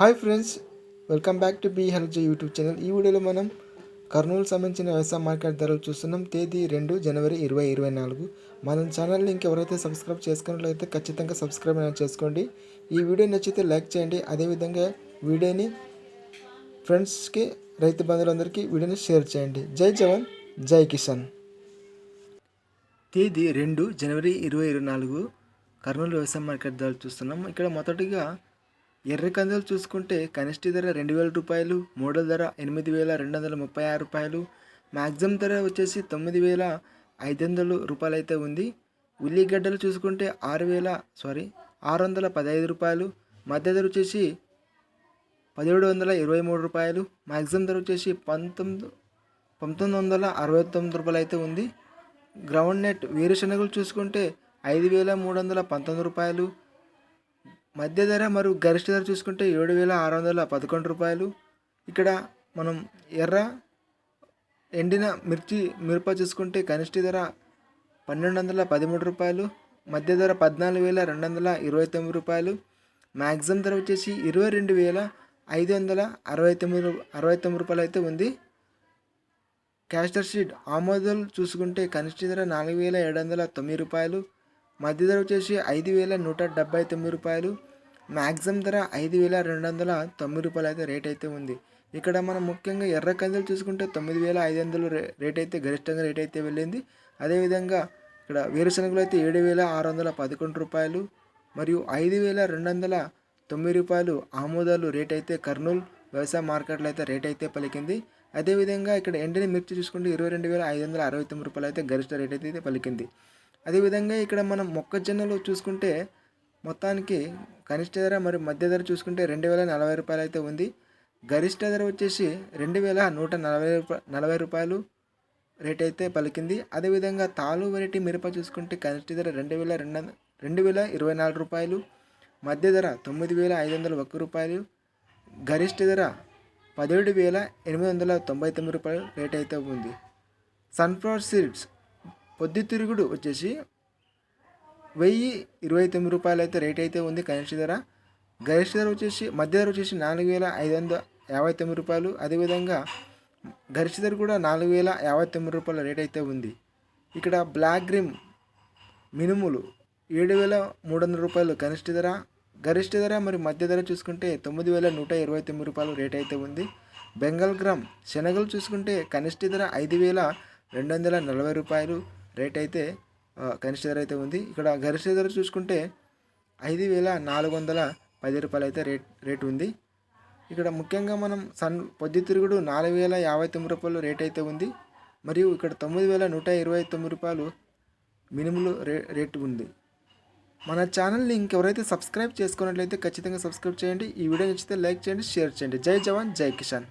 Hi friends welcome back to B health YouTube channel. ఈ వీడియోలో మనం కర్నూలు సంబంధించిన వ్యవసాయ మార్కెట్ ధరలు చూస్తున్నాం. తేదీ రెండు జనవరి ఇరవై ఇరవై నాలుగు. మన ఛానల్ని ఇంకెవరైతే సబ్స్క్రైబ్ చేసుకున్నట్లయితే ఖచ్చితంగా సబ్స్క్రైబ్ అనేది చేసుకోండి. ఈ వీడియో నచ్చితే లైక్ చేయండి. అదేవిధంగా వీడియోని ఫ్రెండ్స్కి రైతు బంధువులందరికీ వీడియోని షేర్ చేయండి. జై జవాన్ జై కిసాన్. తేదీ రెండు జనవరి ఇరవై ఇరవై నాలుగు కర్నూలు వ్యవసాయ మార్కెట్ ధరలు చూస్తున్నాం. ఇక్కడ మొదటిగా ఎర్ర కందులు చూసుకుంటే కనిష్ట ధర రెండు వేల రూపాయలు మూడో ధర ఎనిమిది వేల రెండు వందల ముప్పై ఆరు రూపాయలు మ్యాక్సిమం ధర వచ్చేసి తొమ్మిది వేల ఐదు వందలు రూపాయలు అయితే ఉంది ఉల్లిగడ్డలు చూసుకుంటే ఆరు వేల సారీ ఆరు వందల పదహైదు రూపాయలు మధ్య ధర వచ్చేసి పదిహేడు వందల ఇరవై మూడు రూపాయలు మ్యాక్సిమం ధర వచ్చేసి పంతొమ్మిది పంతొమ్మిది వందల అరవై తొమ్మిది రూపాయలు అయితే ఉంది. గ్రౌండ్ నెట్ వేరుశనగలు చూసుకుంటే ఐదు వేల మూడు వందల పంతొమ్మిది రూపాయలు మధ్య ధర మరియు గరిష్ట ధర చూసుకుంటే ఏడు వేల ఆరు వందల పదకొండు రూపాయలు. ఇక్కడ మనం ఎర్ర ఎండిన మిర్చి మిరప చూసుకుంటే కనిష్ట ధర పన్నెండు వందల పదమూడు రూపాయలు మధ్య ధర పద్నాలుగు వేల రెండు వందల ఇరవై తొమ్మిది రూపాయలు మ్యాక్సిమం ధర వచ్చేసి ఇరవై రెండు వేల ఐదు వందల అరవై తొమ్మిది అరవై తొమ్మిది రూపాయలు అయితే ఉంది. క్యాస్టర్ షీట్ ఆమోదాలు చూసుకుంటే కనిష్ట ధర నాలుగు వేల ఏడు వందల తొమ్మిది రూపాయలు మధ్య ధర వచ్చేసి ఐదు వేల నూట డెబ్బై తొమ్మిది రూపాయలు మ్యాక్సిమం ధర ఐదు వేల రెండు వందల తొమ్మిది రూపాయలు అయితే రేట్ అయితే ఉంది. ఇక్కడ మనం ముఖ్యంగా ఎర్ర కందులు చూసుకుంటే తొమ్మిది వేల ఐదు వందలు రేట్ అయితే గరిష్టంగా రేట్ అయితే వెళ్ళింది. అదేవిధంగా ఇక్కడ వేరుశనగలు అయితే ఏడు వేల ఆరు వందల పదకొండు రూపాయలు మరియు ఐదు వేల రెండు వందల తొమ్మిది రూపాయలు ఆమోదాలు రేట్ అయితే కర్నూలు వ్యవసాయ మార్కెట్లో అయితే రేట్ అయితే పలికింది. అదేవిధంగా ఇక్కడ ఎండిన మిర్చి చూసుకుంటే ఇరవై రెండు వేల ఐదు వందల అరవై తొమ్మిది రూపాయలు అయితే గరిష్ట రేట్ అయితే పలికింది. అదేవిధంగా ఇక్కడ మనం మొక్కజొన్నలు చూసుకుంటే మొత్తానికి కనిష్ట ధర మరియు మధ్య ధర చూసుకుంటే రెండు వేల నలభై రూపాయలు అయితే ఉంది. గరిష్ట ధర వచ్చేసి రెండు వేల నూట నలభై రూపాయ నలభై రూపాయలు రేట్ అయితే పలికింది. అదేవిధంగా తాలు వెరైటీ మిరప చూసుకుంటే కనిష్ట ధర రెండు వేల రెండు రెండు వేల ఇరవై నాలుగు రూపాయలు. మధ్య ధర తొమ్మిది వేల ఐదు వందల ఒక్క రూపాయలు. గరిష్ట ధర పదిహేడు వేల ఎనిమిది వందల తొంభై తొమ్మిది రూపాయలు రేట్ అయితే ఉంది. సన్ఫ్లవర్ సీడ్స్ పొద్దుతిరుగుడు వచ్చేసి వెయ్యి ఇరవై తొమ్మిది రూపాయలు అయితే రేట్ అయితే ఉంది కనిష్ట ధర. గరిష్ట ధర వచ్చేసి మధ్య ధర వచ్చేసి నాలుగు వేల ఐదు వందల యాభై తొమ్మిది రూపాయలు. అదేవిధంగా గరిష్ట ధర కూడా నాలుగు వేల యాభై తొమ్మిది రూపాయల రేట్ అయితే ఉంది. ఇక్కడ బ్లాక్ గ్రీమ్ మినుములు ఏడు వేల మూడు వందల రూపాయలు కనిష్ట ధర. గరిష్ట ధర మరి మధ్య ధర చూసుకుంటే తొమ్మిది వేల నూట ఇరవై తొమ్మిది రూపాయలు రేట్ అయితే ఉంది. బెంగాల్ గ్రామ్ శనగలు చూసుకుంటే కనిష్ట ధర ఐదు వేల రెండు వందల నలభై రూపాయలు రేట్ అయితే కనిష్ట ధర అయితే ఉంది. ఇక్కడ గరిష్ట ధర చూసుకుంటే ఐదు వేల నాలుగు వందల పది రూపాయలు అయితే రేట్ రేట్ ఉంది. ఇక్కడ ముఖ్యంగా మనం సన్ పొద్దుతిరుగుడు నాలుగు వేల యాభై తొమ్మిది రూపాయలు రేట్ అయితే ఉంది. మరియు ఇక్కడ తొమ్మిది వేల నూట ఇరవై తొమ్మిది రూపాయలు మినిమం రే రేటు ఉంది. మన ఛానల్ని ఇంకెవరైతే సబ్స్క్రైబ్ చేసుకున్నట్లయితే ఖచ్చితంగా సబ్స్క్రైబ్ చేయండి. ఈ వీడియో నచ్చితే లైక్ చేయండి షేర్ చేయండి. జై జవాన్ జై కిషాన్